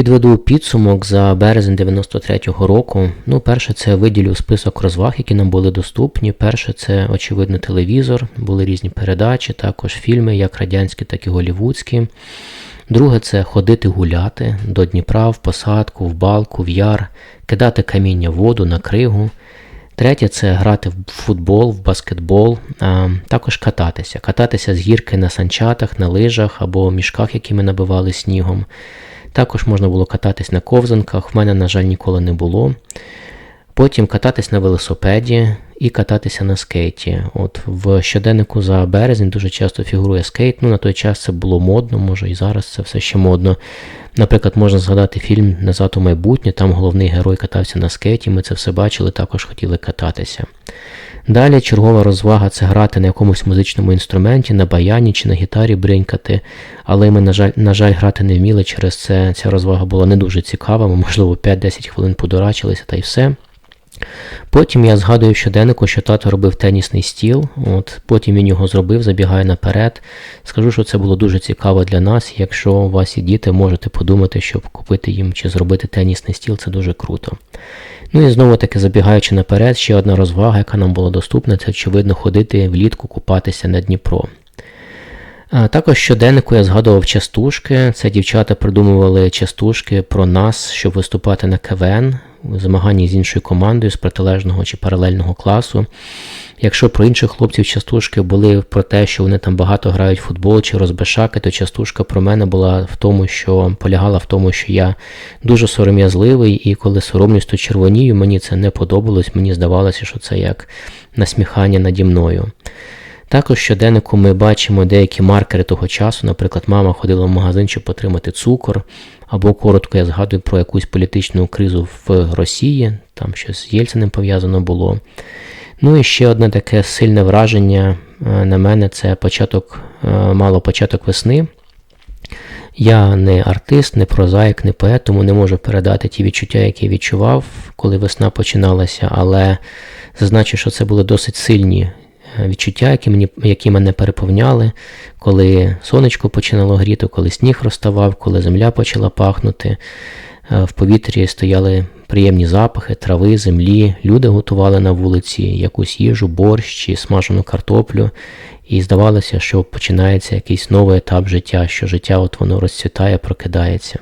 Підведу підсумок за березень 93-го року. Ну, перше, це виділю список розваг, які нам були доступні. Перше, це очевидно телевізор, були різні передачі, також фільми, як радянські, так і голівудські. Друге, це ходити гуляти до Дніпра, в посадку, в балку, в яр, кидати каміння в воду на кригу. Третє це грати в футбол, в баскетбол, а, також кататися. Кататися з гірки на санчатах, на лижах або мішках, які ми набивали снігом. Також можна було кататись на ковзанках, в мене, на жаль, ніколи не було. Потім кататись на велосипеді і кататися на скейті. От В щоденнику за березень дуже часто фігурує скейт. Ну, на той час це було модно, може і зараз це все ще модно. Наприклад, можна згадати фільм Назад у майбутнє, там головний герой катався на скейті, ми це все бачили, також хотіли кататися. Далі чергова розвага це грати на якомусь музичному інструменті, на баяні чи на гітарі бринькати. Але ми, на жаль, на жаль, грати не вміли, через це ця розвага була не дуже цікава, ми, можливо, 5-10 хвилин подурачилися та й все. Потім я згадую в щоденнику, що тато робив тенісний стіл, от потім він його зробив, забігає наперед. Скажу, що це було дуже цікаво для нас. Якщо у вас є діти, можете подумати, щоб купити їм чи зробити тенісний стіл, це дуже круто. Ну і знову таки забігаючи наперед, ще одна розвага, яка нам була доступна, це очевидно ходити влітку купатися на Дніпро. Також щоденнику я згадував частушки. Це дівчата придумували частушки про нас, щоб виступати на КВН у змаганні з іншою командою з протилежного чи паралельного класу. Якщо про інших хлопців частушки були про те, що вони там багато грають в футбол чи розбешаки, то частушка про мене була в тому, що полягала в тому, що я дуже сором'язливий, і коли соромлюсь, то червонію, мені це не подобалось, мені здавалося, що це як насміхання наді мною. Також щоденнику ми бачимо деякі маркери того часу. Наприклад, мама ходила в магазин, щоб отримати цукор, або коротко я згадую про якусь політичну кризу в Росії, там щось з Єльциним пов'язано було. Ну і ще одне таке сильне враження е, на мене це початок, е, мало початок весни. Я не артист, не прозаїк, не поет, тому не можу передати ті відчуття, які я відчував, коли весна починалася, але зазначу, що це були досить сильні відчуття, які мені, які мене переповняли, коли сонечко починало гріти, коли сніг розставав, коли земля почала пахнути. Е, В повітрі стояли приємні запахи, трави, землі, люди готували на вулиці якусь їжу, борщ чи смажену картоплю. І здавалося, що починається якийсь новий етап життя, що життя от воно розцвітає, прокидається.